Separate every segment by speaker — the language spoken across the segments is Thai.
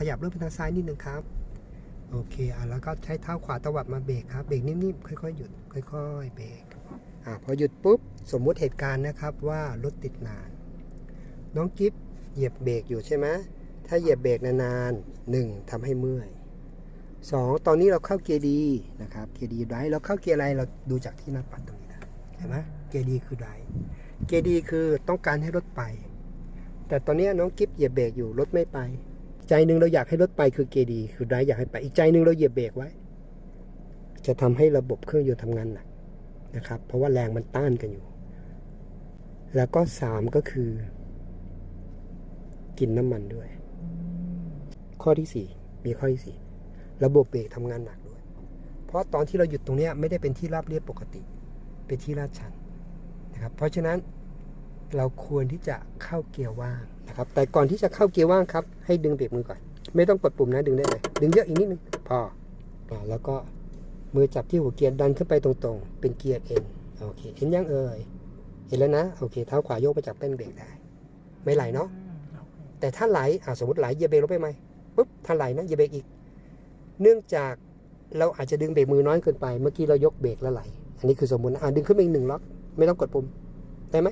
Speaker 1: ขยับรถไปทางซ้ายนิดนึงครับ โอเคอะแล้วก็ใช้เท้าขวาตวัดมาเบรกครับ เบรกนิ่มๆ ค่อยๆ หยุด ค่อย ๆ เบรกอะพอหยุดปุ๊บ สมมุติเหตุการณ์นะครับว่ารถติดนาน น้องกิฟเหยียบเบรกอยู่ใช่ไหมถ้าเหยียบเบรกนานๆหนึ่งทำให้เมื่อยสองตอนนี้เราเข้าเกียร์ดีนะครับ เกียร์ดีไดเราเข้าเกียร์อะไรเราดูจากที่หน้าปัดตรงนี้นะเห็นไหมเกียร์ดีคือไดเกียร์ดีคือต้องการให้รถไป แต่ตอนนี้น้องกิฟเหยียบเบรกอยู่รถไม่ไป ใจหนึ่งเราอยากให้รถไปคือเกียดีคือไดอยากให้ไป อีกใจหนึ่งเราเหยียบเบรกไว้ จะทำให้ระบบเครื่องยนต์ทำงานหนักนะครับ เพราะว่าแรงมันต้านกันอยู่ แล้วก็สามก็คือ กินน้ำมันด้วย ข้อที่สี่มีข้อที่สี่ระบบเบรกทำงานหนักด้วย เพราะตอนที่เราหยุดตรงนี้ไม่ได้เป็นที่ราบเรียบปกติ เป็นที่ลาดชันนะครับ เพราะฉะนั้น เราควรที่จะเข้าเกียร์ว่างนะครับ แต่ก่อนที่จะเข้าเกียร์ว่างครับ ให้ดึงเบรกมือก่อน ไม่ต้องกดปุ่มนะดึงได้เลย ดึงเยอะอีกนิดนึงพออแล้วก็มือจับที่หัวเกียร์ดันขึ้นไปตรงๆ เป็นเกียร์เอ็นโอเคเห็นยังเอ่ยเห็นแล้วนะโอเคเท้าขวายกไปจับแป้นเบรกได้ ไม่ไหลเนาะแต่ถ้าไหลอ่าสมมติไหลเหยียบเบรกลงไปไหมปุ๊บถ้าไหลนะเหยียบเบรกอีก เนื่องจากเราอาจจะดึงเบรกมือน้อยเกินไป เมื่อกี้เรายกเบรกแล้วไหล อันนี้คือสมมติอ่าดึงขึ้นไปอีกหนึ่งล็อก ไม่ต้องกดปุ่มได้ไหม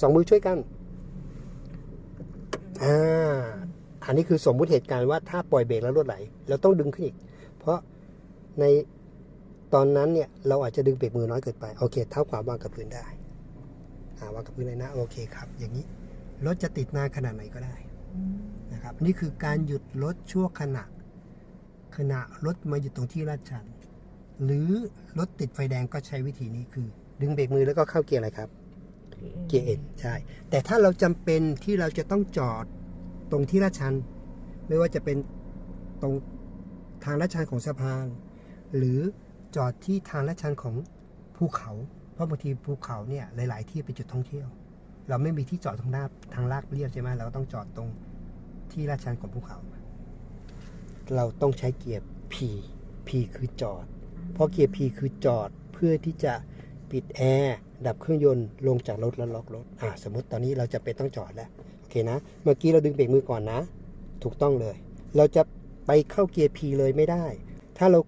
Speaker 1: สองมือช่วยกัน อ่า อันนี้คือสมมุติเหตุการณ์ว่าถ้าปล่อยเบรกแล้วรถไหล เราต้องดึงขึ้นอีก เพราะในตอนนั้นเนี่ย เราอาจจะดึงเบรกมือน้อยเกินไปโอเค เท้าขวาวางกับพื้นได้อ่าวางกับพื้นเลยนะ โอเคครับ อย่างนี้รถจะติดนานขนาดไหนก็ได้นะครับ นี่คือการหยุดรถชั่วขณะ ขณะรถมาหยุดตรงที่ลาดชัน หรือรถติดไฟแดงก็ใช้วิธีนี้คือ ดึงเบรกมือแล้วก็เข้าเกียร์อะไรครับ เกียร์เอ็นใช่ แต่ถ้าเราจำเป็นที่เราจะต้องจอดตรงที่ลาชัน ไม่ว่าจะเป็นตรงทางลาชันของสะพาน หรือจอดที่ทางลาชันของภูเขา เพราะบางทีภูเขาเนี่ยหลาย ๆ ที่เป็นจุดท่องเที่ยว เราไม่มีที่จอดทางหน้าทางลาดเรียบใช่ไหมเราก็ต้องจอดตรงที่ลาชันของภูเขา เราต้องใช้เกียร์ P P คือจอด เพราะเกียร์ P คือจอดเพื่อที่จะปิดแอร์ ดับเครื่องยนต์ลงจากรถแล้วล็อกรถอ่าสมมติตอนนี้เราจะเป็นต้องจอดแล้วโอเคนะ เมื่อกี้เราดึงเบรกมือก่อนนะ ถูกต้องเลย เราจะไปเข้าเกียร์ P เลยไม่ได้ ถ้าเรา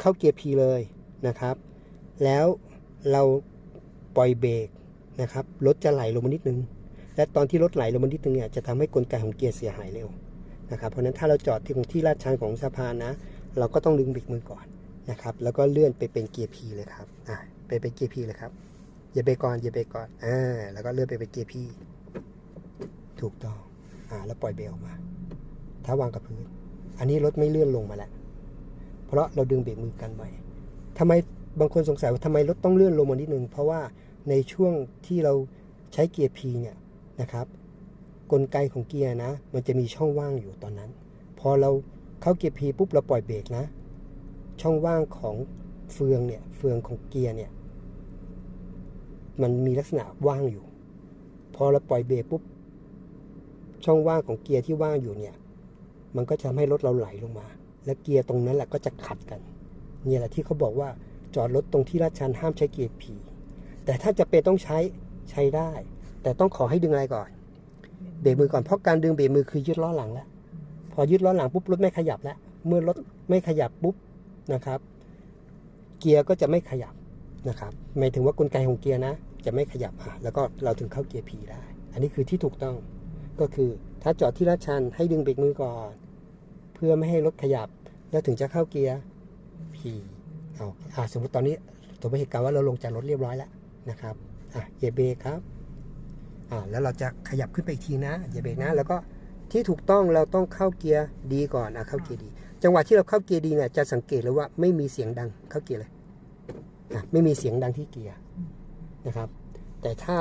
Speaker 1: เข้าเกียร์ P เลยนะครับ แล้วเราปล่อยเบรกนะครับรถจะไหลลงมานิดนึง และตอนที่รถไหลลงมานิดนึงเนี่ยจะทำให้กลไกของเกียร์เสียหายเร็วนะครับ เพราะฉะนั้นถ้าเราจอดที่ของที่ลาดชันของสะพานนะ เราก็ต้องดึงเบรกมือก่อนนะครับ แล้วก็เลื่อนไปเป็นเกียร์ P เลยครับ อ่าไปเป็นเกียร์ P เลยครับ อย่าเบรกก่อนอย่าเบรกก่อนอ่าแล้วก็เลื่อนไปเป็นเกียร์ P ถูกต้องอ่าแล้วปล่อยเบรกออกมาถ้าวางกับพื้น อันนี้รถไม่เลื่อนลงมาแล้วเพราะเราดึงเบรกมือกันไว้ทำไมบางคนสงสัยว่าทำไมรถต้องเลื่อนลงมานิดนึง เพราะว่าในช่วงที่เราใช้เกียร์ P เนี่ยนะครับ กลไกของเกียร์นะ มันจะมีช่องว่างอยู่ตอนนั้น พอเราเข้าเกียร์ P ปุ๊บเราปล่อยเบรกนะ ช่องว่างของเฟืองเนี่ยเฟืองของเกียร์เนี่ย มันมีลักษณะว่างอยู่ พอเราปล่อยเบรกปุ๊บ ช่องว่างของเกียร์ที่ว่างอยู่เนี่ย มันก็จะทำให้รถเราไหลลงมา และเกียร์ตรงนั้นแหละก็จะขัดกัน เนี่ยแหละที่เขาบอกว่าจอดรถตรงที่ลาดชันห้ามใช้เกียร์ P แต่ถ้าจะเป็นต้องใช้ใช้ได้ แต่ต้องขอให้ดึงอะไรก่อน เบรกมือก่อนเพราะการดึงเบรกมือคือยึดล้อหลังแล้วพอยึดล้อหลังปุ๊บรถไม่ขยับแล้วเมื่อรถไม่ขยับปุ๊บนะครับ เกียร์ก็จะไม่ขยับ นะครับหมายถึงว่ากลไกของเกียร์นะ จะไม่ขยับอะแล้วก็เราถึงเข้าเกียร์ P ได้ อันนี้คือที่ถูกต้องก็คือถ้าจอดที่ลาดชันให้ดึงเบรกมือก่อน เพื่อไม่ให้รถขยับ แล้วถึงจะเข้าเกียร์ P เอาอะสมมติตอนนี้สมมติเหตุการณ์ว่าเราลงจากรถเรียบร้อยแล้วนะครับอะเหยียบเบรกครับอ่าแล้วเราจะขยับขึ้นไปอีกทีนะอย่าเบรกนะ แล้วก็ที่ถูกต้องเราต้องเข้าเกียร์ดีก่อนอะเข้าเกียร์ดี จังหวะที่เราเข้าเกียร์ดีเนี่ยจะสังเกตเลยว่าไม่มีเสียงดังเข้าเกียร์เลย อะไม่มีเสียงดังที่เกียร์นะครับ แต่ถ้า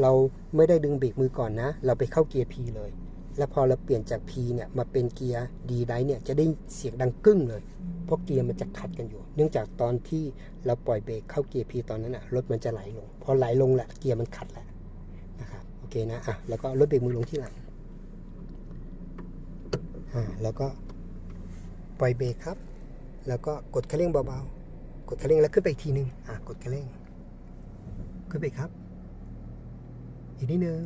Speaker 1: เราไม่ได้ดึงเบรกมือก่อนนะ เราไปเข้าเกียร์ P เลย แล้วพอเราเปลี่ยนจาก P เนี่ยมาเป็นเกียร์ดีได้เนี่ยจะได้เสียงดังกึ้งเลย เพราะเกียร์มันจะขัดกันอยู่ เนื่องจากตอนที่เราปล่อยเบรกเข้าเกียร์ P ตอนนั้นอะรถมันจะไหลลง พอไหลลงแหละเกียร์มันขัดแหละนะครับโอเคนะอะแล้วก็ลดเบรกมือลงที่หลังอ่าแล้วก็ปล่อยเบรกครับ แล้วก็กดคันเร่งเบาๆ ดคันเร่งแล้วขึ้นไปอีกทีหนึ่งอะกดคันเร่ง ขึ้นไปครับ อีกนิดนึง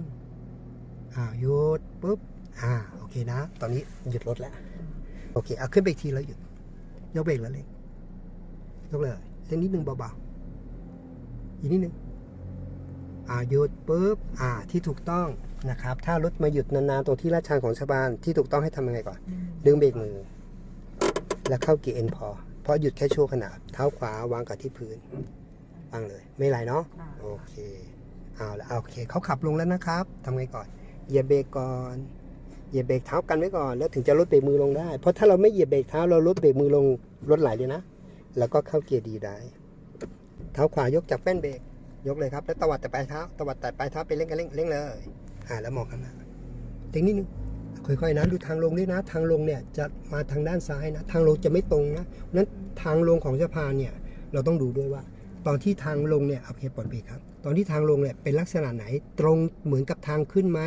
Speaker 1: อ่าหยุดปุ๊บอ่าโอเคนะ ตอนนี้หยุดรถแล้ว โอเคเอาขึ้นไปอีกทีแล้วหยุดยกเบรกแล้วเร่งยกเลยเร่งนิดนึงเบาๆอีกนิดนึงอ่าหยุดปุ๊บอ่าที่ถูกต้องนะครับ ถ้ารถมาหยุดนานๆตรงที่ลาดชันของสะพานที่ถูกต้องให้ทำยังไงก่อน ดึงเบรกมือ แล้วเข้าเกียร์เอ็นพอ เพราะหยุดแค่ชั่วขณะเท้าขวาวางกับที่พื้นวางเลย ไม่ไรเนาะ
Speaker 2: ค่ะ
Speaker 1: โอเคเอาละโอเคเขาขับลงแล้วนะครับทำไงก่อนเหยียบเบรกก่อนเหยียบเบรกเท้ากันไว้ก่อน แล้วถึงจะลดเบรกมือลงได้ เพราะถ้าเราไม่เหยียบเบรกเท้าเราลดเบรกมือลงรถไหลเลยนะ แล้วก็เข้าเกียร์ดีได้เท้าขวายกจากแป้นเบรกยกเลยครับ แล้วตวัดแต่ปลายเท้าตวัดแต่ปลายเท้าไปเร่งกันเร่งเร่งเลยอ่าแล้วมองข้างหน้าเร่งนิดนึง ค่อยๆนะดูทางลงด้วยนะ ทางลงเนี่ยจะมาทางด้านซ้ายนะ ทางลงจะไม่ตรงนะนั้นทางลงของสะพานเนี่ยเราต้องดูด้วยว่า ตอนที่ทางลงเนี่ยโอเคปลดเบรกครับ ตอนที่ทางลงเนี่ยเป็นลักษณะไหนตรงเหมือนกับทางขึ้นไหม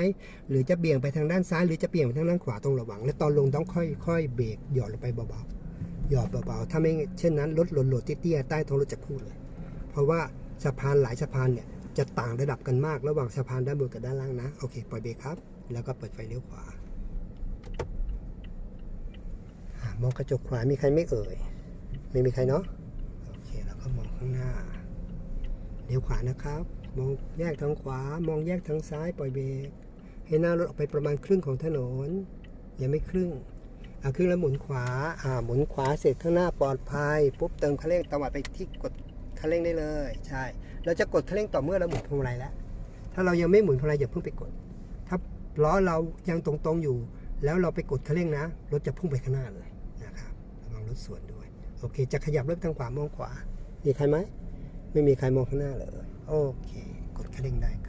Speaker 1: หรือจะเบี่ยงไปทางด้านซ้าย หรือจะเบี่ยงไปทางด้านขวาต้องระวัง และตอนลงต้องค่อยๆเบรกหย่อนลงไปเบาๆหย่อนเบาๆถ้าไม่เช่นนั้นรถหล่นโหลดเตี้ยๆใต้ท้องรถจะพูดเลย เพราะว่าสะพานหลายสะพานเนี่ยจะต่างระดับกันมากระหว่างสะพานด้านบนกับด้านล่างนะโอเคปล่อยเบรกครับ แล้วก็เปิดไฟเลี้ยวขวาอ่า มองกระจกขวามีใครไม่เอ่ย ไม่มีใครเนาะโอเคแล้วก็มองข้างหน้าเลี้ยวขวานะครับ มองแยกทางขวา มองแยกทางซ้ายปล่อยเบรกให้หน้ารถออกไปประมาณครึ่งของถนนยังไม่ครึ่งอ่าครึ่งแล้วหมุนขวาอ่าหมุนขวาเสร็จข้างหน้าปลอดภัยปุ๊บเติมคันเร่งตวัดไปที่กดคันเร่งได้เลย ใช่เราจะกดคันเร่งต่อเมื่อเราหมุนพวงมาลัยแล้วถ้าเรายังไม่หมุนพวงมาลัยอย่าเพิ่งไปกด ถ้าล้อเรายังตรงๆอยู่ แล้วเราไปกดคันเร่งนะรถจะพุ่งไปข้างหน้าเลย รถสวนด้วย โอเค จะขยับรถทางขวามองขวา มีใครไหม ไม่มีใครมองข้างหน้าเลย โอเค กดคันเร่งได้ครับ